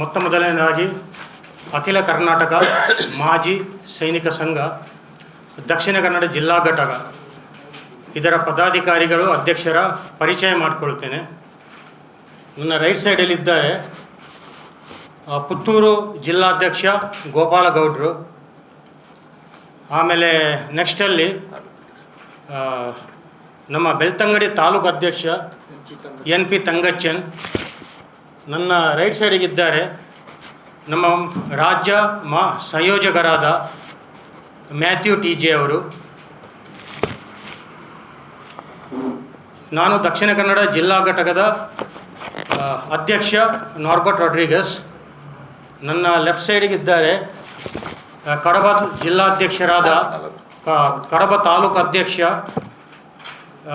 ಮೊತ್ತ ಮೊದಲನೇದಾಗಿ ಅಖಿಲ ಕರ್ನಾಟಕ ಮಾಜಿ ಸೈನಿಕ ಸಂಘ, ದಕ್ಷಿಣ ಕನ್ನಡ ಜಿಲ್ಲಾ ಘಟಕ. ಇದರ ಪದಾಧಿಕಾರಿಗಳು, ಅಧ್ಯಕ್ಷರ ಪರಿಚಯ ಮಾಡಿಕೊಳ್ತೇನೆ. ನನ್ನ ರೈಟ್ ಸೈಡಲ್ಲಿದ್ದಾರೆ ಪುತ್ತೂರು ಜಿಲ್ಲಾಧ್ಯಕ್ಷ ಗೋಪಾಲಗೌಡರು ಆಮೇಲೆ ನೆಕ್ಸ್ಟಲ್ಲಿ ನಮ್ಮ ಬೆಳ್ತಂಗಡಿ ತಾಲೂಕು ಅಧ್ಯಕ್ಷ ಎನ್ ಪಿ ತಂಗಚ್ಚನ್. ನನ್ನ ರೈಟ್ ಸೈಡಿಗಿದ್ದಾರೆ ನಮ್ಮ ರಾಜ್ಯ ಮಾ ಸಂಯೋಜಕರಾದ ಮ್ಯಾಥ್ಯೂ ಟಿ ಜೆ ಅವರು. ನಾನು ದಕ್ಷಿಣ ಕನ್ನಡ ಜಿಲ್ಲಾ ಘಟಕದ ಅಧ್ಯಕ್ಷ ನಾರ್ಬರ್ಟ್ ರಾಡ್ರಿಗಸ್. ನನ್ನ ಲೆಫ್ಟ್ ಸೈಡಿಗಿದ್ದಾರೆ ಕಡಬ ಜಿಲ್ಲಾಧ್ಯಕ್ಷರಾದ ಕಡಬ ತಾಲೂಕು ಅಧ್ಯಕ್ಷ,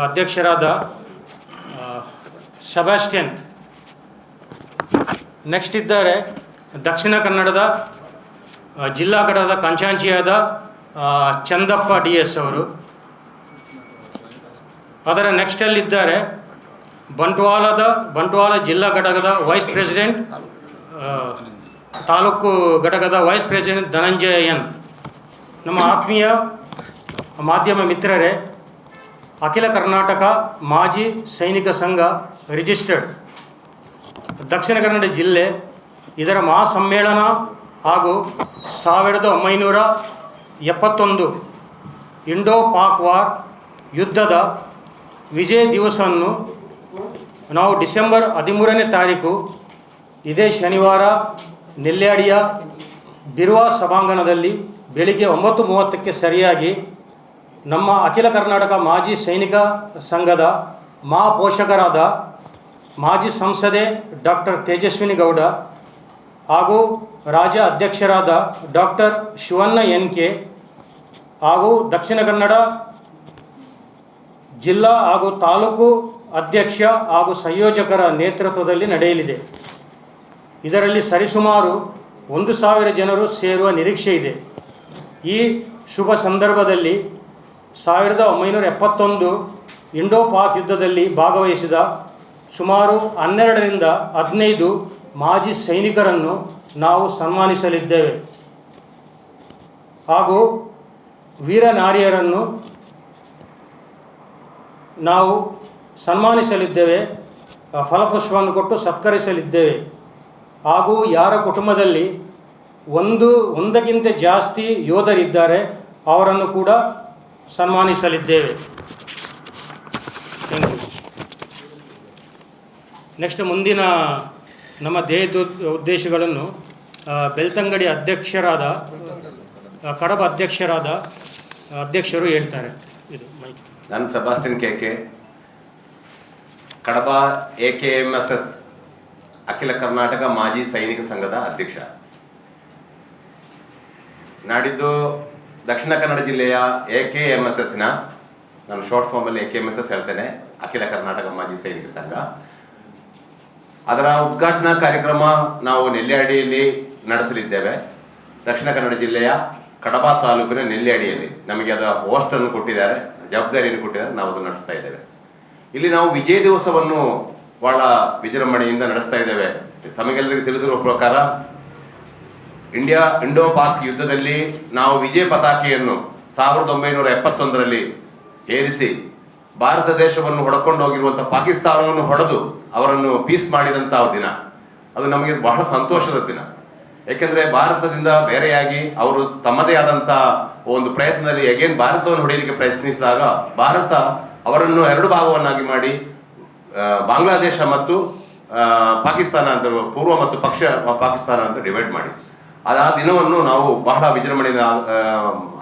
ಅಧ್ಯಕ್ಷರಾದ ಸೆಬಾಸ್ಟಿಯನ್. ನೆಕ್ಸ್ಟ್ ಇದ್ದಾರೆ, ದಕ್ಷಿಣ ಕನ್ನಡದ ಜಿಲ್ಲಾ ಘಟಕದ ಕಂಚಾಂಚಿಯಾದ ಚಂದಪ್ಪ ಡಿ ಎಸ್ ಅವರು. ಅದರ ನೆಕ್ಸ್ಟಲ್ಲಿದ್ದಾರೆ ಬಂಟ್ವಾಳದ, ಬಂಟ್ವಾಳ ಜಿಲ್ಲಾ ಘಟಕದ ವೈಸ್ ಪ್ರೆಸಿಡೆಂಟ್ ತಾಲೂಕು ಘಟಕದ ವೈಸ್ ಪ್ರೆಸಿಡೆಂಟ್ ಧನಂಜಯ ಎನ್. ನಮ್ಮ ಆತ್ಮೀಯ ಮಾಧ್ಯಮ ಮಿತ್ರರೇ, ಅಖಿಲ ಕರ್ನಾಟಕ ಮಾಜಿ ಸೈನಿಕ ಸಂಘ ರಿಜಿಸ್ಟರ್ಡ್ ದಕ್ಷಿಣ ಕನ್ನಡ ಜಿಲ್ಲೆ ಇದರ ಮಹಾಸಮ್ಮೇಳನ ಹಾಗೂ ಸಾವಿರದ ಒಂಬೈನೂರ ಎಪ್ಪತ್ತೊಂದು ಇಂಡೋ ಪಾಕ್ ವಾರ್ ಯುದ್ಧದ ವಿಜಯ ದಿವಸವನ್ನು ನಾವು ಡಿಸೆಂಬರ್ ಹದಿಮೂರನೇ ತಾರೀಕು, ಇದೇ ಶನಿವಾರ ನೆಲ್ಯಾಡಿಯ ಬಿರ್ವಾ ಸಭಾಂಗಣದಲ್ಲಿ ಬೆಳಿಗ್ಗೆ ಒಂಬತ್ತು ಮೂವತ್ತಕ್ಕೆ ಸರಿಯಾಗಿ ನಮ್ಮ ಅಖಿಲ ಕರ್ನಾಟಕ ಮಾಜಿ ಸೈನಿಕ ಸಂಘದ ಮಹಾಪೋಷಕರಾದ ಮಾಜಿ ಸಂಸದೆ ಡಾಕ್ಟರ್ ತೇಜಸ್ವಿನಿ ಗೌಡ ಹಾಗೂ ರಾಜ್ಯ ಅಧ್ಯಕ್ಷರಾದ ಡಾಕ್ಟರ್ ಶಿವಣ್ಣ ಎನ್ ಕೆ ಹಾಗೂ ದಕ್ಷಿಣ ಕನ್ನಡ ಜಿಲ್ಲಾ ಹಾಗೂ ತಾಲೂಕು ಅಧ್ಯಕ್ಷ ಹಾಗೂ ಸಂಯೋಜಕರ ನೇತೃತ್ವದಲ್ಲಿ ನಡೆಯಲಿದೆ. ಇದರಲ್ಲಿ ಸರಿಸುಮಾರು ಒಂದು ಸಾವಿರ ಜನರು ಸೇರುವ ನಿರೀಕ್ಷೆ ಇದೆ. ಈ ಶುಭ ಸಂದರ್ಭದಲ್ಲಿ ಸಾವಿರದ ಒಂಬೈನೂರ ಎಪ್ಪತ್ತೊಂದು ಇಂಡೋ ಪಾಕ್ ಯುದ್ಧದಲ್ಲಿ ಭಾಗವಹಿಸಿದ ಸುಮಾರು ಹನ್ನೆರಡರಿಂದ ಹದಿನೈದು ಮಾಜಿ ಸೈನಿಕರನ್ನು ನಾವು ಸನ್ಮಾನಿಸಲಿದ್ದೇವೆ. ಹಾಗೂ ವೀರ ನಾರಿಯರನ್ನು ನಾವು ಸನ್ಮಾನಿಸಲಿದ್ದೇವೆ. ಫಲಪುಷ್ಪವನ್ನು ಕೊಟ್ಟು ಸತ್ಕರಿಸಲಿದ್ದೇವೆ. ಹಾಗೂ ಯಾರ ಕುಟುಂಬದಲ್ಲಿ ಒಂದು, ಒಂದಕ್ಕಿಂತ ಜಾಸ್ತಿ ಯೋಧರಿದ್ದಾರೆ, ಅವರನ್ನು ಕೂಡ ಸನ್ಮಾನಿಸಲಿದ್ದೇವೆ ಥ್ಯಾಂಕ್ ಯು ನೆಕ್ಸ್ಟ್ ಮುಂದಿನ ನಮ್ಮ ದೇಹದ ಉದ್ದೇಶಗಳನ್ನು ಬೆಳ್ತಂಗಡಿ ಅಧ್ಯಕ್ಷರಾದ ಕಡಬ ಅಧ್ಯಕ್ಷರಾದ ಅಧ್ಯಕ್ಷರು ಹೇಳ್ತಾರೆ. ಇದು ಮೈಕ್ ನಾನು Sebastian K K, Kadaba A K M S S, Akhila Karnataka ಮಾಜಿ ಸೈನಿಕ ಸಂಘದ ಅಧ್ಯಕ್ಷ. ನಾಡಿದ್ದು ದಕ್ಷಿಣ ಕನ್ನಡ ಜಿಲ್ಲೆಯ ಎ ಕೆ ಎಂ ಎಸ್ ಎಸ್ನ ನಾನು ಶಾರ್ಟ್ ಫಾರ್ಮಲ್ಲಿ A K M S S ಹೇಳ್ತೇನೆ, ಅಖಿಲ ಕರ್ನಾಟಕ ಮಾಜಿ ಸೈನಿಕ ಸಂಘ. ಅದರ ಉದ್ಘಾಟನಾ ಕಾರ್ಯಕ್ರಮ ನಾವು ನೆಲ್ಯಾಡಿಯಲ್ಲಿ ನಡೆಸಲಿದ್ದೇವೆ. ದಕ್ಷಿಣ ಕನ್ನಡ ಜಿಲ್ಲೆಯ ಕಡಬ ತಾಲೂಕಿನ ನೆಲ್ಯಾಡಿಯಲ್ಲಿ ನಮಗೆ ಅದರ ಹೋಸ್ಟನ್ನು ಕೊಟ್ಟಿದ್ದಾರೆ, ಜವಾಬ್ದಾರಿಯನ್ನು ಕೊಟ್ಟಿದ್ದಾರೆ, ನಾವು ಅದನ್ನು ನಡೆಸ್ತಾ ಇದ್ದೇವೆ. ಇಲ್ಲಿ ನಾವು ವಿಜಯ ದಿವಸವನ್ನು ಬಹಳ ವಿಜೃಂಭಣೆಯಿಂದ ನಡೆಸ್ತಾ ಇದ್ದೇವೆ. ತಮಗೆಲ್ಲರಿಗೂ ತಿಳಿದಿರುವ ಪ್ರಕಾರ ಇಂಡಿಯಾ ಇಂಡೋ ಪಾಕ್ ಯುದ್ಧದಲ್ಲಿ ನಾವು ವಿಜಯ ಪತಾಕೆಯನ್ನು ಸಾವಿರದ ಒಂಬೈನೂರ ಎಪ್ಪತ್ತೊಂದರಲ್ಲಿ ಏರಿಸಿ ಭಾರತ ದೇಶವನ್ನು ಹೊಡ್ಕೊಂಡು ಹೋಗಿರುವಂಥ ಪಾಕಿಸ್ತಾನವನ್ನು ಹೊಡೆದು ಅವರನ್ನು ಪೀಸ್ ಮಾಡಿದಂಥ ದಿನ. ಅದು ನಮಗೆ ಬಹಳ ಸಂತೋಷದ ದಿನ. ಏಕೆಂದರೆ ಭಾರತದಿಂದ ಬೇರೆಯಾಗಿ ಅವರು ತಮ್ಮದೇ ಆದಂಥ ಒಂದು ಪ್ರಯತ್ನದಲ್ಲಿ ಅಗೇನ್ ಭಾರತವನ್ನು ಹೊಡೆಯಲಿಕ್ಕೆ ಪ್ರಯತ್ನಿಸಿದಾಗ ಭಾರತ ಅವರನ್ನು ಎರಡು ಭಾಗವನ್ನಾಗಿ ಮಾಡಿ ಬಾಂಗ್ಲಾದೇಶ ಮತ್ತು ಪಾಕಿಸ್ತಾನ ಅಂತ, ಪೂರ್ವ ಮತ್ತು ಪಕ್ಷ ಪಾಕಿಸ್ತಾನ ಅಂತ ಡಿವೈಡ್ ಮಾಡಿ ಅದು ಆ ದಿನವನ್ನು ನಾವು ಬಹಳ ವಿಜೃಂಭಣೆಯಿಂದ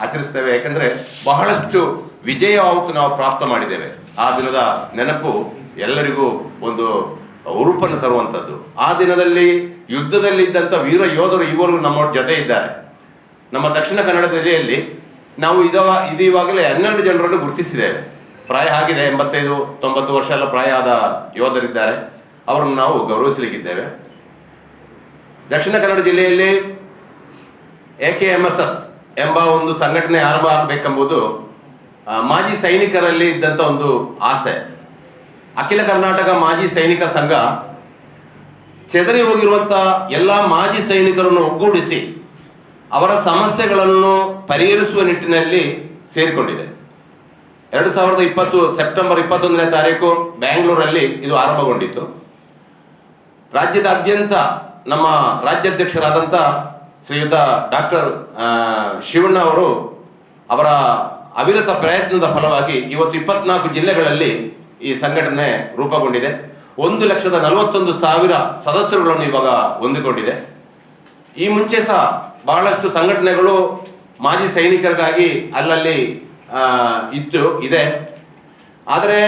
ಆಚರಿಸ್ತೇವೆ. ಯಾಕೆಂದರೆ ಬಹಳಷ್ಟು ವಿಜಯವಾವತ್ತು ನಾವು ಪ್ರಾಪ್ತ ಮಾಡಿದ್ದೇವೆ. ಆ ದಿನದ ನೆನಪು ಎಲ್ಲರಿಗೂ ಒಂದು ಉರುಪನ್ನು ತರುವಂಥದ್ದು. ಆ ದಿನದಲ್ಲಿ ಯುದ್ಧದಲ್ಲಿದ್ದಂಥ ವೀರ ಯೋಧರು ಇವರು ನಮ್ಮ ಜೊತೆ ಇದ್ದಾರೆ. ನಮ್ಮ ದಕ್ಷಿಣ ಕನ್ನಡ ಜಿಲ್ಲೆಯಲ್ಲಿ ನಾವು ಇದವ ಇದು ಇವಾಗಲೇ ಹನ್ನೆರಡು ಜನರನ್ನು ಗುರುತಿಸಿದ್ದೇವೆ. ಪ್ರಾಯ ಆಗಿದೆ, ಎಂಬತ್ತೈದು, ತೊಂಬತ್ತು ವರ್ಷ ಎಲ್ಲ ಪ್ರಾಯ ಆದ ಯೋಧರಿದ್ದಾರೆ. ಅವರನ್ನು ನಾವು ಗೌರವಿಸಲಿಕ್ಕಿದ್ದೇವೆ. ದಕ್ಷಿಣ ಕನ್ನಡ ಜಿಲ್ಲೆಯಲ್ಲಿ A K M S S ಎಂಬ ಒಂದು ಸಂಘಟನೆ ಆರಂಭ ಆಗಬೇಕೆಂಬುದು ಮಾಜಿ ಸೈನಿಕರಲ್ಲಿ ಇದ್ದಂಥ ಒಂದು ಆಸೆ. ಅಖಿಲ ಕರ್ನಾಟಕ ಮಾಜಿ ಸೈನಿಕ ಸಂಘ ಚೆದರಿ ಹೋಗಿರುವಂಥ ಎಲ್ಲ ಮಾಜಿ ಸೈನಿಕರನ್ನು ಒಗ್ಗೂಡಿಸಿ ಅವರ ಸಮಸ್ಯೆಗಳನ್ನು ಪರಿಹರಿಸುವ ನಿಟ್ಟಿನಲ್ಲಿ ಸೇರಿಕೊಂಡಿದೆ. ಎರಡು ಸಾವಿರದ ಇಪ್ಪತ್ತು ಸೆಪ್ಟೆಂಬರ್ ಇಪ್ಪತ್ತೊಂದನೇ ತಾರೀಕು ಬ್ಯಾಂಗ್ಳೂರಲ್ಲಿ ಇದು ಆರಂಭಗೊಂಡಿತ್ತು. ರಾಜ್ಯದಾದ್ಯಂತ ನಮ್ಮ ರಾಜ್ಯಾಧ್ಯಕ್ಷರಾದಂಥ ಶ್ರೀಯುತ ಡಾಕ್ಟರ್ ಶಿವಣ್ಣ ಅವರು ಅವರ ಅವಿರತ ಪ್ರಯತ್ನದ ಫಲವಾಗಿ ಇವತ್ತು ಇಪ್ಪತ್ನಾಲ್ಕು ಜಿಲ್ಲೆಗಳಲ್ಲಿ ಈ ಸಂಘಟನೆ ರೂಪುಗೊಂಡಿದೆ. ಒಂದು ಲಕ್ಷದ ನಲವತ್ತೊಂದು ಸಾವಿರ ಸದಸ್ಯರುಗಳನ್ನು ಇವಾಗ ಹೊಂದಿಕೊಂಡಿದೆ. ಈ ಮುಂಚೆ ಸಹ ಬಹಳಷ್ಟು ಸಂಘಟನೆಗಳು ಮಾಜಿ ಸೈನಿಕರಿಗಾಗಿ ಅಲ್ಲಲ್ಲಿ ಇತ್ತು, ಇದೆ. ಆದರೆ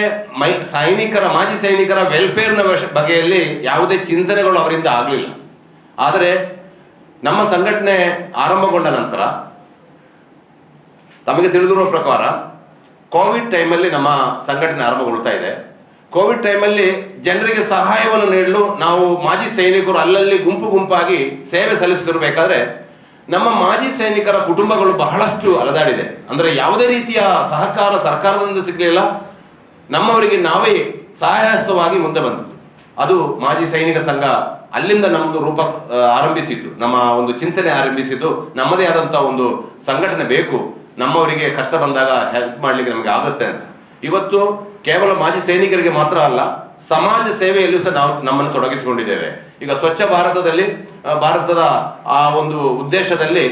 ಮೈ, ಸೈನಿಕರ, ಮಾಜಿ ಸೈನಿಕರ ವೆಲ್ಫೇರ್ನ ಬಗೆಯಲ್ಲಿ ಯಾವುದೇ ಚಿಂತನೆಗಳು ಅವರಿಂದ ಆಗಲಿಲ್ಲ. ಆದರೆ ನಮ್ಮ ಸಂಘಟನೆ ಆರಂಭಗೊಂಡ ನಂತರ ತಮಗೆ ತಿಳಿದಿರುವ ಪ್ರಕಾರ ಕೋವಿಡ್ ಟೈಮಲ್ಲಿ ನಮ್ಮ ಸಂಘಟನೆ ಆರಂಭಗೊಳ್ತಾ ಇದೆ. ಕೋವಿಡ್ ಟೈಮಲ್ಲಿ ಜನರಿಗೆ ಸಹಾಯವನ್ನು ನೀಡಲು ನಾವು ಮಾಜಿ ಸೈನಿಕರು ಅಲ್ಲಲ್ಲಿ ಗುಂಪು ಗುಂಪಾಗಿ ಸೇವೆ ಸಲ್ಲಿಸುತ್ತಿರಬೇಕಾದ್ರೆ ನಮ್ಮ ಮಾಜಿ ಸೈನಿಕರ ಕುಟುಂಬಗಳು ಬಹಳಷ್ಟು ಅಲದಾಡಿದೆ. ಅಂದರೆ ಯಾವುದೇ ರೀತಿಯ ಸಹಕಾರ ಸರ್ಕಾರದಿಂದ ಸಿಗಲಿಲ್ಲ. ನಮ್ಮವರಿಗೆ ನಾವೇ ಸಹಾಯಹಸ್ತವಾಗಿ ಮುಂದೆ ಬಂದದ್ದು ಅದು ಮಾಜಿ ಸೈನಿಕ ಸಂಘ ಅಲ್ಲಿಂದ ನಮ್ಮದು ರೂಪ ಆರಂಭಿಸಿದ್ದು. ನಮ್ಮ ಒಂದು ಚಿಂತನೆ ಆರಂಭಿಸಿದ್ದು ನಮ್ಮದೇ ಆದಂಥ ಒಂದು ಸಂಘಟನೆ ಬೇಕು. ನಮ್ಮವರಿಗೆ ಕಷ್ಟ ಬಂದಾಗ ಹೆಲ್ಪ್ ಮಾಡಲಿಕ್ಕೆ ನಮಗೆ ಆಗುತ್ತೆ ಅಂತ. ಇವತ್ತು ಕೇವಲ ಮಾಜಿ ಸೈನಿಕರಿಗೆ ಮಾತ್ರ ಅಲ್ಲ, ಸಮಾಜ ಸೇವೆಯಲ್ಲೂ ಸಹ ನಾವು ನಮ್ಮನ್ನು ತೊಡಗಿಸಿಕೊಂಡಿದ್ದೇವೆ. ಈಗ ಸ್ವಚ್ಛ ಭಾರತದಲ್ಲಿ ಭಾರತದ ಆ ಒಂದು ಉದ್ದೇಶದಲ್ಲಿ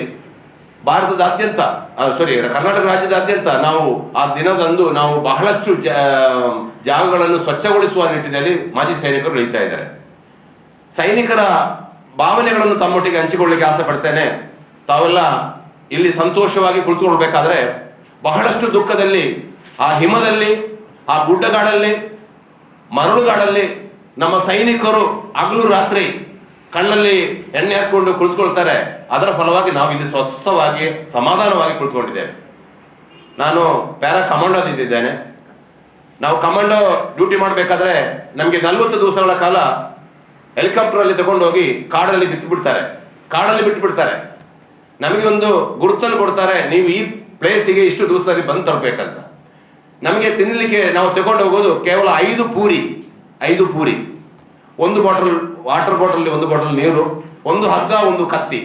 ಭಾರತದಾದ್ಯಂತ ಸಾರಿ ಕರ್ನಾಟಕ ರಾಜ್ಯದಾದ್ಯಂತ ನಾವು ಆ ದಿನದಂದು ನಾವು ಬಹಳಷ್ಟು ಜಾಗಗಳನ್ನು ಸ್ವಚ್ಛಗೊಳಿಸುವ ನಿಟ್ಟಿನಲ್ಲಿ ಮಾಜಿ ಸೈನಿಕರು ಇಳಿತಾ ಇದ್ದಾರೆ. ಸೈನಿಕರ ಭಾವನೆಗಳನ್ನು ತಮ್ಮೊಟ್ಟಿಗೆ ಹಂಚಿಕೊಳ್ಳಿಕ್ಕೆ ಆಸೆ ಪಡ್ತೇನೆ. ತಾವೆಲ್ಲ ಇಲ್ಲಿ ಸಂತೋಷವಾಗಿ ಕುಳಿತುಕೊಳ್ಬೇಕಾದ್ರೆ ಬಹಳಷ್ಟು ದುಃಖದಲ್ಲಿ, ಆ ಹಿಮದಲ್ಲಿ, ಆ ಗುಡ್ಡಗಾಡಲ್ಲಿ, ಮರಳುಗಾಡಲ್ಲಿ ನಮ್ಮ ಸೈನಿಕರು ಹಗಲು ರಾತ್ರಿ ಕಣ್ಣಲ್ಲಿ ಎಣ್ಣೆ ಹಾಕೊಂಡು ಕುಳಿತುಕೊಳ್ತಾರೆ. ಅದರ ಫಲವಾಗಿ ನಾವು ಇಲ್ಲಿ ಸ್ವಸ್ಥವಾಗಿ, ಸಮಾಧಾನವಾಗಿ ಕುಳಿತುಕೊಂಡಿದ್ದೇವೆ. ನಾನು ಪ್ಯಾರಾ ಕಮಾಂಡೋದಿದ್ದೇನೆ ನಾವು ಕಮಾಂಡೋ ಡ್ಯೂಟಿ ಮಾಡಬೇಕಾದ್ರೆ ನಮಗೆ ನಲವತ್ತು ದಿವಸಗಳ ಕಾಲ ಹೆಲಿಕಾಪ್ಟರಲ್ಲಿ ತಗೊಂಡೋಗಿ ಕಾಡಲ್ಲಿ ಬಿತ್ತು ಬಿಡ್ತಾರೆ ಕಾಡಲ್ಲಿ ಬಿಟ್ಟು ಬಿಡ್ತಾರೆ ನಮಗೆ ಒಂದು ಗುರುತನ್ನು ಕೊಡ್ತಾರೆ, ನೀವು ಈ ಪ್ಲೇಸಿಗೆ ಇಷ್ಟು ದಿವಸದಲ್ಲಿ ಬಂದು ತರಬೇಕಂತ. ನಮಗೆ ತಿನ್ನಲಿಕ್ಕೆ ನಾವು ತಗೊಂಡು ಹೋಗೋದು ಕೇವಲ ಐದು ಪೂರಿ ಐದು ಪೂರಿ. ಒಂದು ಬಾಟಲ್ ವಾಟರ್ ಬಾಟಲ್ ಒಂದು ಬಾಟಲ್ ನೀರು, ಒಂದು ಹಗ್ಗ, ಒಂದು ಕತ್ತಿ.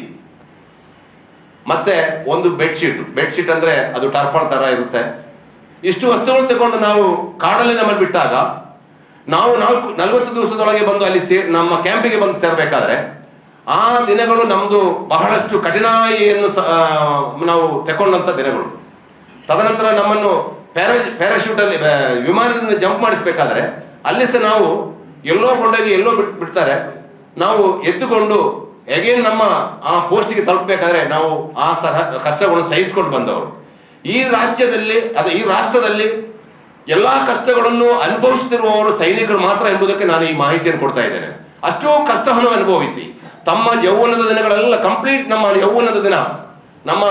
ಮತ್ತೆ ಒಂದು ಬೆಡ್ಶೀಟ್. ಬೆಡ್ಶೀಟ್ ಅಂದ್ರೆ ಅದು ಟರ್ಪಾಲ್ ತರ ಇರುತ್ತೆ. ಇಷ್ಟು ವಸ್ತುಗಳು ತಗೊಂಡು ನಾವು ಕಾಡಲ್ಲಿ ನಮ್ಮಲ್ಲಿ ಬಿಟ್ಟಾಗ, ನಾವು ನಾಲ್ಕು, ನಲವತ್ತು ದಿವಸದೊಳಗೆ ಬಂದು ಅಲ್ಲಿ ಸೇ, ನಮ್ಮ ಕ್ಯಾಂಪಿಗೆ ಬಂದು ಸೇರಬೇಕಾದ್ರೆ, ಆ ದಿನಗಳು ನಮ್ಮದು ಬಹಳಷ್ಟು ಕಠಿಣಾಯಿಯನ್ನು ನಾವು ತಗೊಂಡಂಥ ದಿನಗಳು. ತದನಂತರ ನಮ್ಮನ್ನು ಪ್ಯಾರಾ, ಪ್ಯಾರಾಶೂಟಲ್ಲಿ ಅಲ್ಲಿ ವಿಮಾನದಿಂದ ಜಂಪ್ ಮಾಡಿಸ್ಬೇಕಾದ್ರೆ, ಅಲ್ಲಿ ಸಹ ನಾವು ಎಲ್ಲೋ ಕೊಂಡೋಗಿ ಎಲ್ಲೋ ಬಿಟ್ಟು ಬಿಡ್ತಾರೆ. ನಾವು ಎದ್ದುಕೊಂಡು ಎಗೇನ್ ನಮ್ಮ ಆ ಪೋಸ್ಟಿಗೆ ತಲುಪಬೇಕಾದ್ರೆ ನಾವು ಆ ಸಹ ಕಷ್ಟಗಳನ್ನು ಸಹಿಸಿಕೊಂಡು ಬಂದವರು. ಈ ರಾಜ್ಯದಲ್ಲಿ, ಅದು ಈ ರಾಷ್ಟ್ರದಲ್ಲಿ ಎಲ್ಲ ಕಷ್ಟಗಳನ್ನು ಅನುಭವಿಸುತ್ತಿರುವವರು ಸೈನಿಕರು ಮಾತ್ರ ಎಂಬುದಕ್ಕೆ ನಾನು ಈ ಮಾಹಿತಿಯನ್ನು ಕೊಡ್ತಾ ಇದ್ದೇನೆ. ಅಷ್ಟು ಕಷ್ಟವನ್ನು ಅನುಭವಿಸಿ. ತಮ್ಮ ಯೌವನದ ದಿನಗಳೆಲ್ಲ ಕಂಪ್ಲೀಟ್ ನಮ್ಮ ಯೌವನದ ದಿನ. ನಮ್ಮ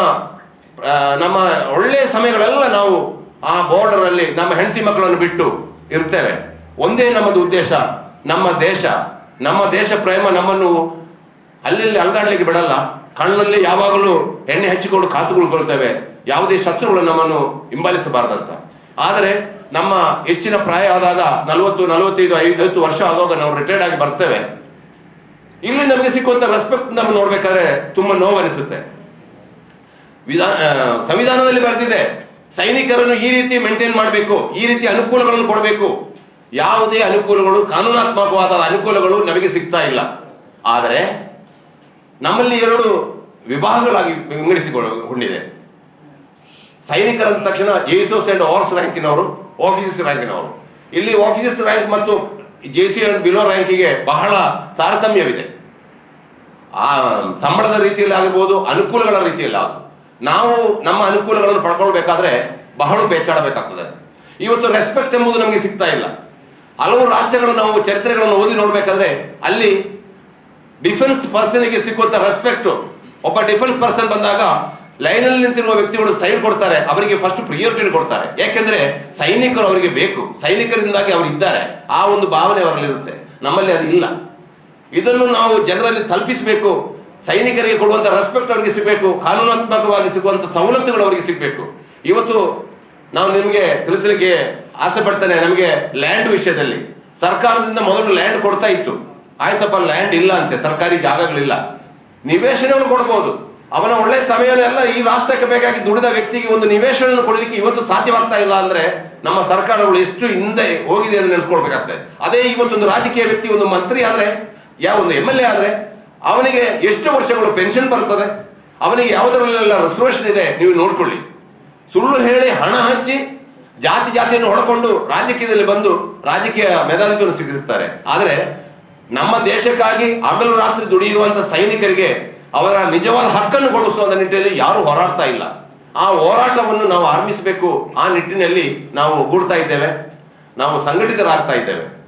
ನಮ್ಮ ಒಳ್ಳೆಯ ಸಮಯಗಳೆಲ್ಲ ನಾವು ಆ ಬಾರ್ಡರ್ ಅಲ್ಲಿ ನಮ್ಮ ಹೆಂಡತಿ ಮಕ್ಕಳನ್ನು ಬಿಟ್ಟು ಇರ್ತೇವೆ. ಒಂದೇ ನಮ್ಮದು ಉದ್ದೇಶ. ನಮ್ಮ ದೇಶ ನಮ್ಮ ದೇಶ ಪ್ರೇಮ ನಮ್ಮನ್ನು ಅಲ್ಲಿ ಅಲ್ದಾಡ್ಲಿಕ್ಕೆ ಬಿಡಲ್ಲ. ಕಣ್ಣಲ್ಲಿ ಯಾವಾಗಲೂ ಎಣ್ಣೆ ಹಚ್ಚಿಕೊಂಡು ಕಾತುಕೊಳ್ಕೊಳ್ತೇವೆ ಯಾವುದೇ ಶತ್ರುಗಳು ನಮ್ಮನ್ನು ಹಿಂಬಾಲಿಸಬಾರ್ದಂತ. ಆದರೆ ನಮ್ಮ ಹೆಚ್ಚಿನ ಪ್ರಾಯ ಆದಾಗ ನಲವತ್ತು, ನಲವತ್ತೈದು ಐವತ್ತು ವರ್ಷ ಆಗುವಾಗ ನಾವು ರಿಟೈರ್ಡ್ ಆಗಿ ಬರ್ತೇವೆ. ಇಲ್ಲಿ ನಮಗೆ ಸಿಕ್ಕುವಂತ ರೆಸ್ಪೆಕ್ಟ್ ನಾವು ನೋಡ್ಬೇಕಾದ್ರೆ ತುಂಬಾ ನೋವನಿಸುತ್ತೆ ವಿಧಾನ ಸಂವಿಧಾನದಲ್ಲಿ ಬರೆದಿದೆ, ಸೈನಿಕರನ್ನು ಈ ರೀತಿ ಮೇಂಟೈನ್ ಮಾಡಬೇಕು, ಈ ರೀತಿ ಅನುಕೂಲಗಳನ್ನು ಕೊಡಬೇಕು. ಯಾವುದೇ ಅನುಕೂಲಗಳು ಕಾನೂನಾತ್ಮಕವಾದ ಅನುಕೂಲಗಳು ನಮಗೆ ಸಿಗ್ತಾ ಇಲ್ಲ. ಆದರೆ ನಮ್ಮಲ್ಲಿ ಎರಡು ವಿಭಾಗಗಳಾಗಿ ವಿಂಗಡಿಸಿಕೊಂಡಿದೆ ಸೈನಿಕರಂದ ತಕ್ಷಣ ಜೇಸೋಸ್ ಅಂಡ್ ಓವರ್ಸ್ ರ್ಯಾಂಕಿನವರು, ಆಫೀಸರ್ಸ್ ರ್ಯಾಂಕಿನವರು. ಇಲ್ಲಿ ಆಫೀಸರ್ಸ್ ರ್ಯಾಂಕ್ ಮತ್ತು ಜೆಸಿ ಅಂಡ್ ಬಿಲೋ ರ್ಯಾಂಕಿಗೆ ಬಹಳ ತಾರತಮ್ಯವಿದೆ. ಆ, ಸಂಬಳದ ರೀತಿಯಲ್ಲಿ ಆಗಿರ್ಬೋದು, ಅನುಕೂಲಗಳ ರೀತಿಯಲ್ಲಿ ಆಗ. ನಾವು ನಮ್ಮ ಅನುಕೂಲಗಳನ್ನು ಪಡ್ಕೊಳ್ಬೇಕಾದ್ರೆ ಬಹಳ ಪೇಚಾಡಬೇಕಾಗ್ತದೆ. ಇವತ್ತು ರೆಸ್ಪೆಕ್ಟ್ ಎಂಬುದು ನಮಗೆ ಸಿಗ್ತಾ ಇಲ್ಲ. ಹಲವು ರಾಷ್ಟ್ರಗಳು ನಾವು ಚರಿತ್ರೆಗಳನ್ನು ಓದಿ ನೋಡಬೇಕಾದ್ರೆ ಅಲ್ಲಿ ಡಿಫೆನ್ಸ್ ಪರ್ಸನ್ಗೆ ಸಿಕ್ಕುವಂತ ರೆಸ್ಪೆಕ್ಟ್ ಒಬ್ಬ ಡಿಫೆನ್ಸ್ ಪರ್ಸನ್ ಬಂದಾಗ ಲೈನಲ್ಲಿ ನಿಂತಿರುವ ವ್ಯಕ್ತಿಗಳು ಸೈಡ್ ಕೊಡ್ತಾರೆ, ಅವರಿಗೆ ಫಸ್ಟ್ ಪ್ರಿಯೋರಿಟಿ ಕೊಡ್ತಾರೆ. ಯಾಕೆಂದ್ರೆ ಸೈನಿಕರು ಅವರಿಗೆ ಬೇಕು. ಸೈನಿಕರಿಂದಾಗಿ ಅವರು ಇದ್ದಾರೆ. ಆ ಒಂದು ಭಾವನೆ ಅವರಲ್ಲಿ ಇರುತ್ತೆ ನಮ್ಮಲ್ಲಿ ಅದು ಇಲ್ಲ. ಇದನ್ನು ನಾವು ಜನರಲ್ಲಿ ತಲುಪಿಸಬೇಕು. ಸೈನಿಕರಿಗೆ ಕೊಡುವಂತ ರೆಸ್ಪೆಕ್ಟ್ ಅವರಿಗೆ ಸಿಗಬೇಕು. ಕಾನೂನಾತ್ಮಕವಾಗಿ ಸಿಗುವಂತ ಸವಲತ್ತುಗಳು ಅವರಿಗೆ ಸಿಗಬೇಕು. ಇವತ್ತು ನಾವು ನಿಮಗೆ ತಿಳಿಸಲಿಕ್ಕೆ ಆಸೆ ಪಡ್ತಾನೆ, ನಮಗೆ ಲ್ಯಾಂಡ್ ವಿಷಯದಲ್ಲಿ. ಸರ್ಕಾರದಿಂದ ಮೊದಲು ಲ್ಯಾಂಡ್ ಕೊಡ್ತಾ ಇತ್ತು. ಆಯ್ತಪ್ಪ ಲ್ಯಾಂಡ್ ಇಲ್ಲ ಅಂತೆ, ಸರ್ಕಾರಿ ಜಾಗಗಳಿಲ್ಲ. ನಿವೇಶನವನ್ನು ಕೊಡ್ಬೋದು. ಅವನ ಒಳ್ಳೆ ಸಮಯನೆಲ್ಲ ಈ ರಾಷ್ಟ್ರಕ್ಕೆ ಬೇಕಾಗಿ ದುಡಿದ ವ್ಯಕ್ತಿಗೆ ಒಂದು ನಿವೇಶನವನ್ನು ಕೊಡಲಿಕ್ಕೆ ಇವತ್ತು ಸಾಧ್ಯವಾಗ್ತಾ ಇಲ್ಲ ಅಂದ್ರೆ ನಮ್ಮ ಸರ್ಕಾರಗಳು ಎಷ್ಟು ಹಿಂದೆ ಹೋಗಿದೆ ಅಂತ ನೆನೆಸ್ಕೊಳ್ಬೇಕಾಗ್ತದೆ. ಅದೇ ಇವತ್ತೊಂದು ರಾಜಕೀಯ ವ್ಯಕ್ತಿ ಒಂದು ಮಂತ್ರಿ ಆದ್ರೆ ಯಾವ ಒಂದು ಎಂ ಎಲ್ ಎ ಆದ್ರೆ, ಅವನಿಗೆ ಎಷ್ಟು ವರ್ಷಗಳು ಪೆನ್ಷನ್ ಬರ್ತದೆ? ಅವನಿಗೆ ಯಾವುದರಲ್ಲೆಲ್ಲ ರಿಸರ್ವೇಷನ್ ಇದೆ? ನೀವು ನೋಡ್ಕೊಳ್ಳಿ. ಸುಳ್ಳು ಹೇಳಿ ಹಣ ಹಂಚಿ ಜಾತಿ ಜಾತಿಯನ್ನು ಹೊಡ್ಕೊಂಡು ರಾಜಕೀಯದಲ್ಲಿ ಬಂದು ರಾಜಕೀಯ ಮೆದಾನಿಕೆಯನ್ನು ಸಿಗಿಸ್ತಾರೆ ಆದರೆ ನಮ್ಮ ದೇಶಕ್ಕಾಗಿ ಹಗಲು ರಾತ್ರಿ ದುಡಿಯುವಂತ ಸೈನಿಕರಿಗೆ ಅವರ ನಿಜವಾದ ಹಕ್ಕನ್ನು ಕೊಡಿಸುವ ನಿಟ್ಟಿನಲ್ಲಿ ಯಾರು ಹೋರಾಡ್ತಾ ಇಲ್ಲ. ಆ ಹೋರಾಟವನ್ನು ನಾವು ಆರಂಭಿಸಬೇಕು. ಆ ನಿಟ್ಟಿನಲ್ಲಿ ನಾವು ಒಗ್ಗೂಡ್ತಾ ಇದ್ದೇವೆ. ನಾವು ಸಂಘಟಿತರಾಗ್ತಾ ಇದ್ದೇವೆ.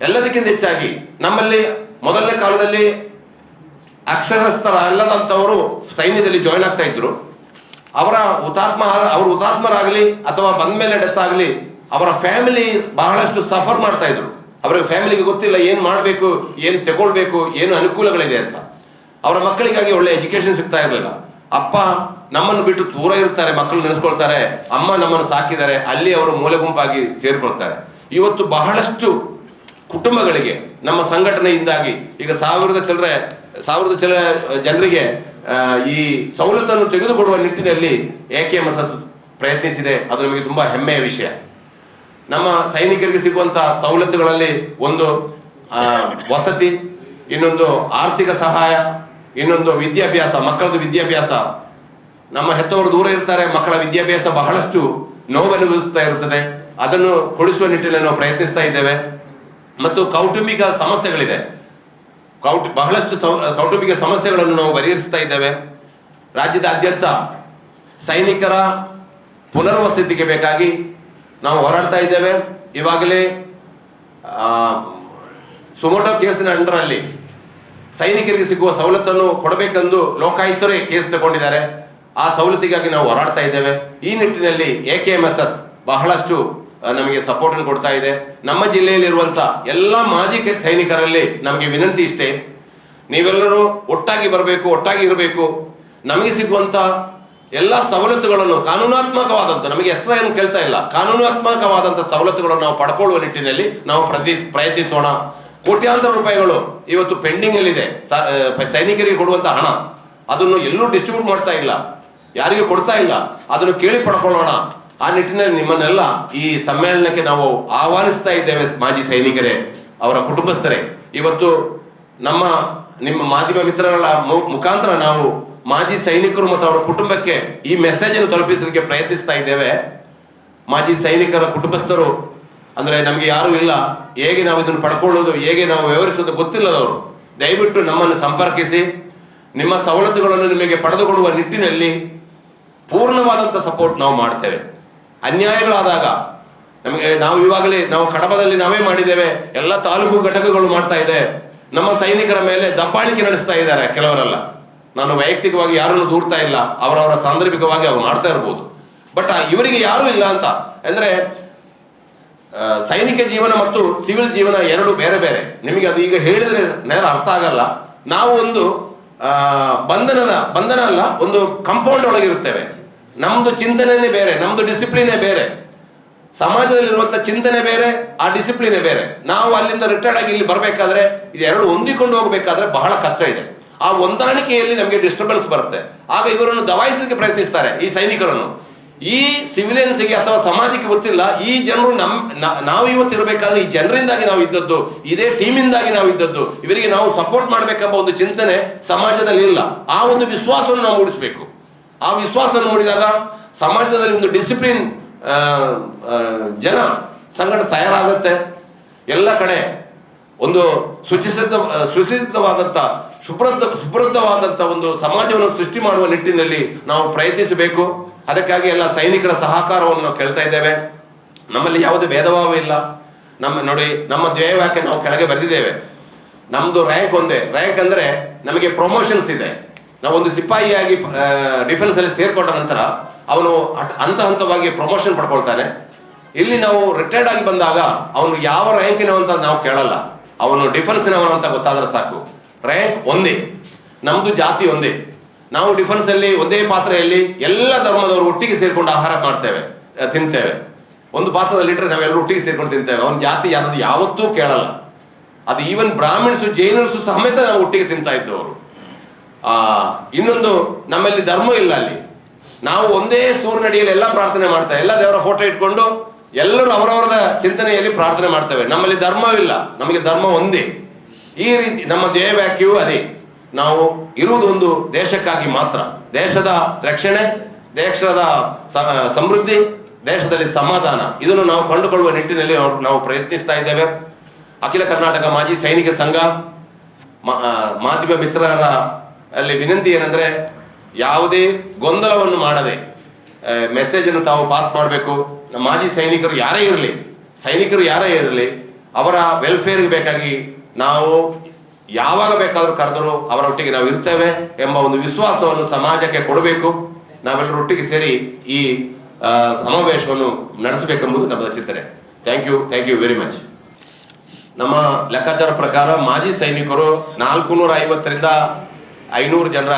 ಎಲ್ಲದಕ್ಕಿಂತ ಹೆಚ್ಚಾಗಿ ನಮ್ಮಲ್ಲಿ ಮೊದಲನೇ ಕಾಲದಲ್ಲಿ ಅಕ್ಷರಸ್ಥರ ಅಲ್ಲದಂಥವರು ಸೈನ್ಯದಲ್ಲಿ ಜಾಯ್ನ್ ಆಗ್ತಾ ಇದ್ರು. ಅವರ ಹುತಾತ್ಮ ಅವರು ಹುತಾತ್ಮರಾಗಲಿ ಅಥವಾ ಬಂದ ಮೇಲೆ ಡೆತ್ ಆಗಲಿ, ಅವರ ಫ್ಯಾಮಿಲಿ ಬಹಳಷ್ಟು ಸಫರ್ ಮಾಡ್ತಾ ಇದ್ರು. ಅವರ ಫ್ಯಾಮಿಲಿಗೆ ಗೊತ್ತಿಲ್ಲ, ಏನು ಮಾಡಬೇಕು, ಏನು ತಗೊಳ್ಬೇಕು, ಏನು ಅನುಕೂಲಗಳಿದೆ ಅಂತ. ಅವರ ಮಕ್ಕಳಿಗಾಗಿ ಒಳ್ಳೆ ಎಜುಕೇಶನ್ ಸಿಗ್ತಾ ಇರಲಿಲ್ಲ. ಅಪ್ಪ ನಮ್ಮನ್ನು ಬಿಟ್ಟು ದೂರ ಇರ್ತಾರೆ, ಮಕ್ಕಳು ನೆನೆಸ್ಕೊಳ್ತಾರೆ, ಅಮ್ಮ ನಮ್ಮನ್ನು ಸಾಕಿದ್ದಾರೆ, ಅಲ್ಲಿ ಅವರು ಮೂಲೆ ಗುಂಪಾಗಿ ಸೇರಿಕೊಳ್ತಾರೆ. ಇವತ್ತು ಬಹಳಷ್ಟು ಕುಟುಂಬಗಳಿಗೆ, ನಮ್ಮ ಸಂಘಟನೆಯಿಂದಾಗಿ, ಈಗ ಸಾವಿರದ ಚಿಲ್ಲರೆ ಸಾವಿರದ ಚಿಲ್ಲರೆ ಜನರಿಗೆ ಈ ಸವಲತ್ತನ್ನು ತೆಗೆದುಕೊಡುವ ನಿಟ್ಟಿನಲ್ಲಿ ಎ ಕೆ ಪ್ರಯತ್ನಿಸಿದೆ. ಅದು ನಮಗೆ ತುಂಬಾ ಹೆಮ್ಮೆಯ ವಿಷಯ. ನಮ್ಮ ಸೈನಿಕರಿಗೆ ಸಿಗುವಂತಹ ಸವಲತ್ತುಗಳಲ್ಲಿ ಒಂದು ವಸತಿ, ಇನ್ನೊಂದು ಆರ್ಥಿಕ ಸಹಾಯ, ಇನ್ನೊಂದು ವಿದ್ಯಾಭ್ಯಾಸ, ಮಕ್ಕಳದ್ದು ವಿದ್ಯಾಭ್ಯಾಸ. ನಮ್ಮ ಹೆತ್ತವರು ದೂರ ಇರ್ತಾರೆ, ಮಕ್ಕಳ ವಿದ್ಯಾಭ್ಯಾಸ ಬಹಳಷ್ಟು ನೋವನುಭವಿಸ್ತಾ ಇರುತ್ತದೆ. ಅದನ್ನು ಕೊಡಿಸುವ ನಿಟ್ಟಿನಲ್ಲಿ ನಾವು ಪ್ರಯತ್ನಿಸ್ತಾ ಇದ್ದೇವೆ. ಮತ್ತು ಕೌಟುಂಬಿಕ ಸಮಸ್ಯೆಗಳಿದೆ. ಕೌಟ್ ಬಹಳಷ್ಟು ಸೌ, ಕೌಟುಂಬಿಕ ಸಮಸ್ಯೆಗಳನ್ನು ನಾವು ಪರಿಹರಿಸ್ತಾ ಇದ್ದೇವೆ. ರಾಜ್ಯದಾದ್ಯಂತ ಸೈನಿಕರ ಪುನರ್ವಸತಿಗೆ ಬೇಕಾಗಿ ನಾವು ಹೋರಾಡ್ತಾ ಇದ್ದೇವೆ. ಇವಾಗಲೇ ಸುಮೋಟೋ ಕೇಸಿನ ಅಂಡರಲ್ಲಿ ಸೈನಿಕರಿಗೆ ಸಿಗುವ ಸವಲತ್ತನ್ನು ಕೊಡಬೇಕೆಂದು ಲೋಕಾಯುಕ್ತರೇ ಕೇಸ್ ತಗೊಂಡಿದ್ದಾರೆ. ಆ ಸವಲತ್ತಿಗಾಗಿ ನಾವು ಹೋರಾಡ್ತಾ ಇದ್ದೇವೆ. ಈ ನಿಟ್ಟಿನಲ್ಲಿ A K M S S ಬಹಳಷ್ಟು ನಮಗೆ ಸಪೋರ್ಟ್ ಅನ್ನು ಕೊಡ್ತಾ ಇದೆ. ನಮ್ಮ ಜಿಲ್ಲೆಯಲ್ಲಿರುವಂತ ಎಲ್ಲ ಮಾಜಿ ಸೈನಿಕರಲ್ಲಿ ನಮಗೆ ವಿನಂತಿ ಇಷ್ಟೇ. ನೀವೆಲ್ಲರೂ ಒಟ್ಟಾಗಿ ಬರಬೇಕು, ಒಟ್ಟಾಗಿ ಇರಬೇಕು. ನಮಗೆ ಸಿಗುವಂತ ಎಲ್ಲ ಸವಲತ್ತುಗಳನ್ನು ಕಾನೂನಾತ್ಮಕವಾದಂತ, ನಮಗೆ ಎಕ್ಸ್ಟ್ರಾ ಏನು ಕೇಳ್ತಾ ಇಲ್ಲ ಕಾನೂನಾತ್ಮಕವಾದಂಥ ಸವಲತ್ತುಗಳನ್ನು ನಾವು ಪಡ್ಕೊಳ್ಳುವ ನಿಟ್ಟಿನಲ್ಲಿ ನಾವು ಪ್ರತಿ, ಪ್ರಯತ್ನಿಸೋಣ. ಕೋಟ್ಯಾಂತರ ರೂಪಾಯಿಗಳು ಇವತ್ತು ಪೆಂಡಿಂಗ್ ಸ- ಸೈನಿಕರಿಗೆ ಕೊಡುವಂತ ಹಣ. ಅದನ್ನು ಎಲ್ಲೂ ಡಿಸ್ಟ್ರಿಬ್ಯೂಟ್ ಮಾಡ್ತಾ ಇಲ್ಲ. ಯಾರಿಗೂ ಕೊಡ್ತಾ ಇಲ್ಲ. ಅದನ್ನು ಕೇಳಿ ಪಡ್ಕೊಳ್ಳೋಣ. ಆ ನಿಟ್ಟಿನಲ್ಲಿ ನಿಮ್ಮನ್ನೆಲ್ಲ ಈ ಸಮ್ಮೇಳನಕ್ಕೆ ನಾವು ಆಹ್ವಾನಿಸ್ತಾ ಇದ್ದೇವೆ ಮಾಜಿ ಸೈನಿಕರೇ, ಅವರ ಕುಟುಂಬಸ್ಥರೇ. ಇವತ್ತು ನಮ್ಮ, ನಿಮ್ಮ ಮಾಧ್ಯಮ ಮಿತ್ರಗಳ ಮುಖಾಂತರ ನಾವು ಮಾಜಿ ಸೈನಿಕರು ಮತ್ತು ಅವರ ಕುಟುಂಬಕ್ಕೆ ಈ ಮೆಸೇಜ್ ಅನ್ನು ತಲುಪಿಸಲಿಕ್ಕೆ ಪ್ರಯತ್ನಿಸ್ತಾ ಇದ್ದೇವೆ. ಮಾಜಿ ಸೈನಿಕರ ಕುಟುಂಬಸ್ಥರು, ಅಂದ್ರೆ ನಮಗೆ ಯಾರು ಇಲ್ಲ, ಹೇಗೆ ನಾವು ಇದನ್ನು ಪಡ್ಕೊಳ್ಳೋದು, ಹೇಗೆ ನಾವು ವ್ಯವಹರಿಸೋದು ಗೊತ್ತಿಲ್ಲದವರು, ದಯವಿಟ್ಟು ನಮ್ಮನ್ನು ಸಂಪರ್ಕಿಸಿ. ನಿಮ್ಮ ಸವಲತ್ತುಗಳನ್ನು ನಿಮಗೆ ಪಡೆದುಕೊಳ್ಳುವ ನಿಟ್ಟಿನಲ್ಲಿ ಪೂರ್ಣವಾದಂಥ ಸಪೋರ್ಟ್ ನಾವು ಮಾಡ್ತೇವೆ. ಅನ್ಯಾಯಗಳಾದಾಗ ನಮಗೆ ನಾವು ಇವಾಗಲೇ, ನಾವು ಕಡಬದಲ್ಲಿ ನಾವೇ ಮಾಡಿದ್ದೇವೆ, ಎಲ್ಲ ತಾಲೂಕು ಘಟಕಗಳು ಮಾಡ್ತಾ ಇದೆ, ನಮ್ಮ ಸೈನಿಕರ ಮೇಲೆ ದಬ್ಬಾಳಿಕೆ ನಡೆಸ್ತಾ ಇದ್ದಾರೆ ಕೆಲವರೆಲ್ಲ. ನಾನು ವೈಯಕ್ತಿಕವಾಗಿ ಯಾರನ್ನು ದೂರ್ತಾ ಇಲ್ಲ, ಅವರವರ ಸಾಂದರ್ಭಿಕವಾಗಿ ಅವ್ರು ಮಾಡ್ತಾ ಇರ್ಬೋದು. ಬಟ್ ಇವರಿಗೆ ಯಾರೂ ಇಲ್ಲ ಅಂತ. ಅಂದ್ರೆ ಸೈನಿಕ ಜೀವನ ಮತ್ತು ಸಿವಿಲ್ ಜೀವನ ಎರಡು ಬೇರೆ ಬೇರೆ. ನಿಮಗೆ ಅದು ಈಗ ಹೇಳಿದ್ರೆ ನೇರ ಅರ್ಥ ಆಗಲ್ಲ. ನಾವು ಒಂದು ಬಂಧನದ, ಬಂಧನ ಅಲ್ಲ, ಒಂದು ಕಂಪೌಂಡ್ ಒಳಗಿರುತ್ತೇವೆ. ನಮ್ದು ಚಿಂತನೆನೇ ಬೇರೆ, ನಮ್ದು ಡಿಸಿಪ್ಲಿನೇ ಬೇರೆ. ಸಮಾಜದಲ್ಲಿರುವಂತ ಚಿಂತನೆ ಬೇರೆ, ಆ ಡಿಸಿಪ್ಲಿನೇ ಬೇರೆ. ನಾವು ಅಲ್ಲಿಂದ ರಿಟೈರ್ಡ್ ಆಗಿ ಇಲ್ಲಿ ಬರಬೇಕಾದ್ರೆ, ಇದು ಎರಡು ಹೊಂದಿಕೊಂಡು ಹೋಗಬೇಕಾದ್ರೆ ಬಹಳ ಕಷ್ಟ ಇದೆ. ಆ ಹೊಂದಾಣಿಕೆಯಲ್ಲಿ ನಮಗೆ ಡಿಸ್ಟರ್ಬೆನ್ಸ್ ಬರುತ್ತೆ. ಆಗ ಇವರನ್ನು ದಬಾಯಿಸಲಿಕ್ಕೆ ಪ್ರಯತ್ನಿಸ್ತಾರೆ, ಈ ಸೈನಿಕರನ್ನು. ಈ ಸಿವಿಲಿಯನ್ಸ್ಗೆ ಅಥವಾ ಸಮಾಜಕ್ಕೆ ಗೊತ್ತಿಲ್ಲ, ಈ ಜನರು ನಮ್ ನಾವು ಇವತ್ತು ಇರಬೇಕಾದ್ರೆ ಈ ಜನರಿಂದಾಗಿ ನಾವು ಇದ್ದದ್ದು, ಇದೇ ಟೀಮಿಂದಾಗಿ ನಾವು ಇದ್ದದ್ದು, ಇವರಿಗೆ ನಾವು ಸಪೋರ್ಟ್ ಮಾಡಬೇಕೆಂಬ ಒಂದು ಚಿಂತನೆ ಸಮಾಜದಲ್ಲಿ ಇಲ್ಲ. ಆ ಒಂದು ವಿಶ್ವಾಸವನ್ನು ನಾವು ಮೂಡಿಸಬೇಕು. ಆ ವಿಶ್ವಾಸ ನೋಡಿದಾಗ ಸಮಾಜದಲ್ಲಿ ಒಂದು ಡಿಸಿಪ್ಲಿನ್ ಜನ ಸಂಘಟ ತಯಾರಾಗುತ್ತೆ. ಎಲ್ಲ ಕಡೆ ಒಂದು ಶುಚಿಸಿದ್ಧ ಸುಸಿದ್ಧವಾದಂಥ ಸುಪ್ರದ್ಧ ಸುಪ್ರದ್ಧವಾದಂಥ ಒಂದು ಸಮಾಜವನ್ನು ಸೃಷ್ಟಿ ಮಾಡುವ ನಿಟ್ಟಿನಲ್ಲಿ ನಾವು ಪ್ರಯತ್ನಿಸಬೇಕು. ಅದಕ್ಕಾಗಿ ಎಲ್ಲ ಸೈನಿಕರ ಸಹಕಾರವನ್ನು ನಾವು ಕೇಳ್ತಾ ಇದ್ದೇವೆ. ನಮ್ಮಲ್ಲಿ ಯಾವುದೇ ಭೇದಭಾವ ಇಲ್ಲ. ನಮ್ಮ, ನೋಡಿ, ನಮ್ಮ ಧ್ಯೇಯವಾಕ್ಯ ನಾವು ಕೆಳಗೆ ಬರೆದಿದ್ದೇವೆ. ನಮ್ಮದು ರ್ಯಾಂಕ್ ಒಂದೇ. ರ್ಯಾಂಕ್ ಅಂದರೆ ನಮಗೆ ಪ್ರಮೋಷನ್ಸ್ ಇದೆ. ನಾವು ಒಂದು ಸಿಪಾಯಿಯಾಗಿ ಡಿಫೆನ್ಸ್ ಅಲ್ಲಿ ಸೇರ್ಕೊಂಡ ನಂತರ ಅವನು ಹಂತ ಹಂತವಾಗಿ ಪ್ರಮೋಷನ್ ಪಡ್ಕೊಳ್ತಾನೆ. ಇಲ್ಲಿ ನಾವು ರಿಟೈರ್ಡ್ ಆಗಿ ಬಂದಾಗ ಅವನು ಯಾವ ರ್ಯಾಂಕಿನವಂತ ನಾವು ಕೇಳಲ್ಲ. ಅವನು ಡಿಫೆನ್ಸ್ನವನು ಅಂತ ಗೊತ್ತಾದ್ರೆ ಸಾಕು. ರ್ಯಾಂಕ್ ಒಂದೇ. ನಮ್ದು ಜಾತಿ ಒಂದೇ. ನಾವು ಡಿಫೆನ್ಸ್ ಅಲ್ಲಿ ಒಂದೇ ಪಾತ್ರೆಯಲ್ಲಿ ಎಲ್ಲ ಧರ್ಮದವರು ಒಟ್ಟಿಗೆ ಸೇರ್ಕೊಂಡು ಆಹಾರ ಮಾಡ್ತೇವೆ ತಿಂತೇವೆ. ಒಂದು ಪಾತ್ರದಲ್ಲಿ ಇಟ್ಟರೆ ನಾವೆಲ್ಲರೂ ಒಟ್ಟಿಗೆ ಸೇರ್ಕೊಂಡು ತಿಂತೇವೆ. ಅವನ ಜಾತಿ ಯಾವ್ದು ಯಾವತ್ತೂ ಕೇಳಲ್ಲ. ಅದು ಈವನ್ ಬ್ರಾಹ್ಮಿಣ್ಸು ಜೈನರ್ಸು ಸಮೇತ ನಾವು ಒಟ್ಟಿಗೆ ತಿಂತಾ ಇದ್ದವರು. ಆ, ಇನ್ನೊಂದು ನಮ್ಮಲ್ಲಿ ಧರ್ಮ ಇಲ್ಲ ಅಲ್ಲಿ. ನಾವು ಒಂದೇ ಸೂರ್ಯನಡಿಯಲ್ಲಿ ಎಲ್ಲ ಪ್ರಾರ್ಥನೆ ಮಾಡ್ತೇವೆ ಎಲ್ಲ ದೇವರ ಫೋಟೋ ಇಟ್ಕೊಂಡು ಎಲ್ಲರೂ ಅವರವರದ ಚಿಂತನೆಯಲ್ಲಿ ಪ್ರಾರ್ಥನೆ ಮಾಡ್ತೇವೆ. ನಮ್ಮಲ್ಲಿ ಧರ್ಮವಿಲ್ಲ ನಮಗೆ ಧರ್ಮ ಒಂದೇ. ಈ ರೀತಿ ನಮ್ಮ ಧ್ಯೇಯವಾಕ್ಯವೂ ಅದೇ. ನಾವು ಇರುವುದು ಒಂದು ದೇಶಕ್ಕಾಗಿ ಮಾತ್ರ. ದೇಶದ ರಕ್ಷಣೆ, ದೇಶದ ಸಮೃದ್ಧಿ, ದೇಶದಲ್ಲಿ ಸಮಾಧಾನ. ಇದನ್ನು ನಾವು ಕಂಡುಕೊಳ್ಳುವ ನಿಟ್ಟಿನಲ್ಲಿ ನಾವು- ಪ್ರಯತ್ನಿಸ್ತಾ ಇದ್ದೇವೆ. ಅಖಿಲ ಕರ್ನಾಟಕ ಮಾಜಿ ಸೈನಿಕ ಸಂಘ ಮಾಧ್ಯಮ ಮಿತ್ರರ ಅಲ್ಲಿ ವಿನಂತಿ ಏನಂದ್ರೆ ಯಾವುದೇ ಗೊಂದಲವನ್ನು ಮಾಡದೆ ಮೆಸೇಜ್ ಅನ್ನು ತಾವು ಪಾಸ್ ಮಾಡಬೇಕು. ನಮ್ಮ ಮಾಜಿ ಸೈನಿಕರು ಯಾರೇ ಇರಲಿ, ಸೈನಿಕರು ಯಾರೇ ಇರಲಿ, ಅವರ ವೆಲ್ಫೇರ್ಗೆ ಬೇಕಾಗಿ ನಾವು ಯಾವಾಗ ಬೇಕಾದರೂ ಕರೆದರೂ ಅವರೊಟ್ಟಿಗೆ ನಾವು ಇರ್ತೇವೆ ಎಂಬ ಒಂದು ವಿಶ್ವಾಸವನ್ನು ಸಮಾಜಕ್ಕೆ ಕೊಡಬೇಕು. ನಾವೆಲ್ಲರೊಟ್ಟಿಗೆ ಸೇರಿ ಈ ಸಮಾವೇಶವನ್ನು ನಡೆಸಬೇಕೆಂಬುದು ನಮ್ಮ ಚಿಂತನೆ. Thank you thank you very much ನಮ್ಮ ಲೆಕ್ಕಾಚಾರ ಪ್ರಕಾರ ಮಾಜಿ ಸೈನಿಕರು ನಾಲ್ಕು ನೂರ ಐವತ್ತರಿಂದ ಐನೂರು ಜನರ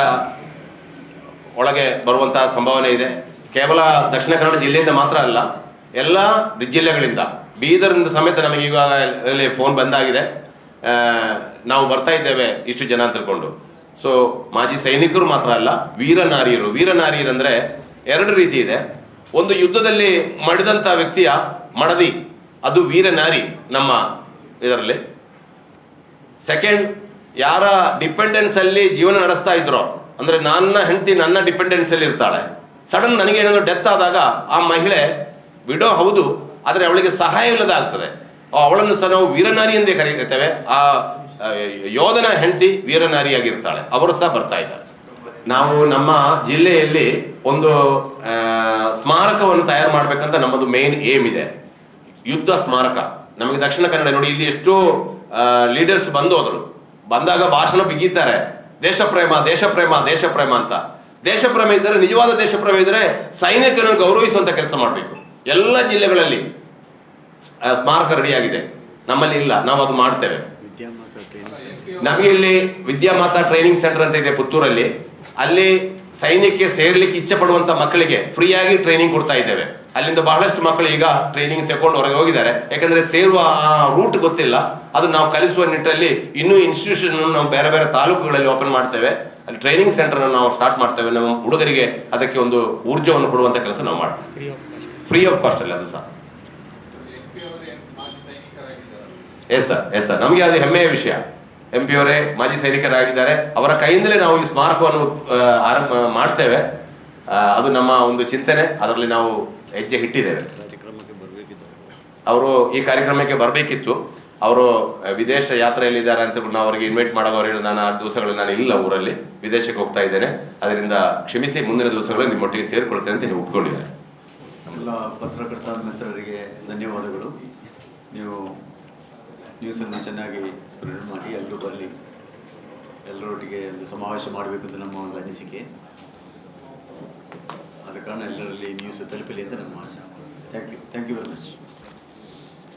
ಒಳಗೆ ಬರುವಂತಹ ಸಂಭಾವನೆ ಇದೆ. ಕೇವಲ ದಕ್ಷಿಣ ಕನ್ನಡ ಜಿಲ್ಲೆಯಿಂದ ಮಾತ್ರ ಅಲ್ಲ, ಎಲ್ಲ ಜಿಲ್ಲೆಗಳಿಂದ ಬೀದರಿಂದ ಸಮೇತ ನಮಗೆ ಈಗಾಗಲೇ ಫೋನ್ ಬಂದಾಗಿದೆ. ನಾವು ಬರ್ತಾ ಇದ್ದೇವೆ ಇಷ್ಟು ಜನ ತಿಳ್ಕೊಂಡು. ಸೊ ಮಾಜಿ ಸೈನಿಕರು ಮಾತ್ರ ಅಲ್ಲ, ವೀರನಾರಿಯರು. ವೀರನಾರಿಯರು ಅಂದ್ರೆ ಎರಡು ರೀತಿ ಇದೆ. ಒಂದು ಯುದ್ಧದಲ್ಲಿ ಮಡಿದಂಥ ವ್ಯಕ್ತಿಯ ಮಡದಿ, ಅದು ವೀರನಾರಿ ನಮ್ಮ ಇದರಲ್ಲಿ. ಸೆಕೆಂಡ್ ಯಾರ ಡಿಪೆಂಡೆನ್ಸ್ ಅಲ್ಲಿ ಜೀವನ ನಡೆಸ್ತಾ ಇದ್ರೋ, ಅಂದ್ರೆ ನನ್ನ ಹೆಂಡತಿ ನನ್ನ ಡಿಪೆಂಡೆನ್ಸ್ ಅಲ್ಲಿ ಇರ್ತಾಳೆ ಸಡನ್ ನನಗೆ ಏನಾದ್ರು ಡೆತ್ ಆದಾಗ ಆ ಮಹಿಳೆ ವಿಡೋ ಹೌದು, ಆದರೆ ಅವಳಿಗೆ ಸಹಾಯ ಇಲ್ಲದ ಆಗ್ತದೆ. ಅವಳನ್ನು ಸಹ ನಾವು ವೀರನಾರಿ ಎಂದೇ ಕರೀತೇವೆ. ಆ ಯೋಧನ ಹೆಂಡತಿ ವೀರನಾರಿಯಾಗಿರ್ತಾಳೆ. ಅವರು ಸಹ ಬರ್ತಾ ಇದ್ದಾರೆ. ನಾವು ನಮ್ಮ ಜಿಲ್ಲೆಯಲ್ಲಿ ಒಂದು ಸ್ಮಾರಕವನ್ನು ತಯಾರು ಮಾಡಬೇಕಂತ ನಮ್ಮದು ಮೇನ್ ಏಮ್ ಇದೆ. ಯುದ್ಧ ಸ್ಮಾರಕ. ನಮಗೆ ದಕ್ಷಿಣ ಕನ್ನಡ ನೋಡಿ, ಇಲ್ಲಿ ಎಷ್ಟು ಲೀಡರ್ಸ್ ಬಂದು ಹೋದ್ರು. ಬಂದಾಗ ಭಾಷಣ ಬಿಗಿತಾರೆ. ದೇಶ ಪ್ರೇಮ ದೇಶ ಪ್ರೇಮ ದೇಶ ಪ್ರೇಮ ಅಂತ. ದೇಶ ಪ್ರೇಮ ಇದ್ದರೆ, ನಿಜವಾದ ದೇಶ ಪ್ರೇಮ ಇದ್ದರೆ ಸೈನಿಕರನ್ನು ಗೌರವಿಸುವಂಥ ಕೆಲಸ ಮಾಡಬೇಕು. ಎಲ್ಲ ಜಿಲ್ಲೆಗಳಲ್ಲಿ ಸ್ಮಾರಕ ರೆಡಿಯಾಗಿದೆ. ನಮ್ಮಲ್ಲಿ ಇಲ್ಲ. ನಾವು ಅದು ಮಾಡ್ತೇವೆ. ನಮಗೆ ಇಲ್ಲಿ ವಿದ್ಯಾಮಾತಾ ಟ್ರೈನಿಂಗ್ ಸೆಂಟರ್ ಅಂತ ಇದೆ ಪುತ್ತೂರಲ್ಲಿ. ಅಲ್ಲಿ ಸೈನ್ಯಕ್ಕೆ ಸೇರ್ಲಿಕ್ಕೆ ಇಚ್ಛೆ ಪಡುವಂತ ಮಕ್ಕಳಿಗೆ ಫ್ರೀಯಾಗಿ ಟ್ರೈನಿಂಗ್ ಕೊಡ್ತಾ ಇದ್ದೇವೆ. ಅಲ್ಲಿಂದ ಬಹಳಷ್ಟು ಮಕ್ಕಳು ಈಗ ಟ್ರೈನಿಂಗ್ ತಗೊಂಡು ಹೊರಗೆ ಹೋಗಿದ್ದಾರೆ. ಯಾಕಂದ್ರೆ ಸೇರುವ ಆ ರೂಟ್ ಗೊತ್ತಿಲ್ಲ. ಅದು ನಾವು ಕಲಿಸುವ ನಿಟ್ಟಲ್ಲಿ ಇನ್ನೂ ಇನ್ಸ್ಟಿಟ್ಯೂಷನ್ ನಾವು ಬೇರೆ ಬೇರೆ ತಾಲೂಕುಗಳಲ್ಲಿ ಓಪನ್ ಮಾಡ್ತೇವೆ. ಅಲ್ಲಿ ಟ್ರೈನಿಂಗ್ ಸೆಂಟರ್ ನಾವು ಸ್ಟಾರ್ಟ್ ಮಾಡ್ತೇವೆ. ನಮ್ಮ ಹುಡುಗರಿಗೆ ಅದಕ್ಕೆ ಒಂದು ಊರ್ಜವನ್ನು ಕೊಡುವಂತ ಕೆಲಸ ನಾವು ಮಾಡ್ತೇವೆ. ಫ್ರೀ ಆಫ್ ಕಾಸ್ಟ್ ಅಲ್ಲಿ ಅದು ಸಹ. ಎಸ್ ಸರ್ ಎಸ್ ಸರ್ ನಮಗೆ ಅದು ಹೆಮ್ಮೆಯ ವಿಷಯ. ಎಂ ಪಿ ಅವರೇ ಮಾಜಿ ಸೈನಿಕರಾಗಿದ್ದಾರೆ. ಅವರ ಕೈಯಿಂದಲೇ ನಾವು ಈ ಸ್ಮಾರಕವನ್ನು ಆರಂಭ ಮಾಡ್ತೇವೆ. ಅದು ನಮ್ಮ ಒಂದು ಚಿಂತನೆ. ಅದರಲ್ಲಿ ನಾವು ಹೆಜ್ಜೆ ಇಟ್ಟಿದ್ದೇವೆ. ಅವರು ಈ ಕಾರ್ಯಕ್ರಮಕ್ಕೆ ಬರಬೇಕಿತ್ತು. ಅವರು ವಿದೇಶ ಯಾತ್ರೆಯಲ್ಲಿದ್ದಾರೆ ಅಂತ ನಾವು ಅವರಿಗೆ ಇನ್ವೈಟ್ ಮಾಡೋ ಅವ್ರು ಹೇಳಿ ನಾನು ಆರು ದಿವಸಗಳು ನಾನು ಇಲ್ಲ ಊರಲ್ಲಿ ವಿದೇಶಕ್ಕೆ ಹೋಗ್ತಾ ಇದ್ದೇನೆ. ಅದರಿಂದ ಕ್ಷಮಿಸಿ ಮುಂದಿನ ದಿವಸಗಳಲ್ಲಿ ನಿಮ್ಮೊಟ್ಟಿಗೆ ಸೇರಿಕೊಳ್ತೇನೆ ಅಂತ ಹೇಳಿ ಒಪ್ಕೊಂಡಿದ್ದಾರೆ. ಎಲ್ಲ ಪತ್ರಕರ್ತ ಮಿತ್ರರಿಗೆ ಧನ್ಯವಾದಗಳು. ನೀವು ನ್ಯೂಸನ್ನು ಚೆನ್ನಾಗಿ ಸ್ಪ್ರೆಡ್ ಮಾಡಿ ಎಲ್ಲರೂ ಬರಲಿ. ಎಲ್ಲರೊಟ್ಟಿಗೆ ಒಂದು ಸಮಾವೇಶ ಮಾಡಬೇಕು ಅಂತ ನಮ್ಮ ಒಂದು ಅನಿಸಿಕೆ. ಆದ ಎಲ್ಲರಲ್ಲಿ ನ್ಯೂಸ್ ತಲುಪಲಿ ಅಂತ ನಮ್ಮ ಆಶೆ thank you thank you very much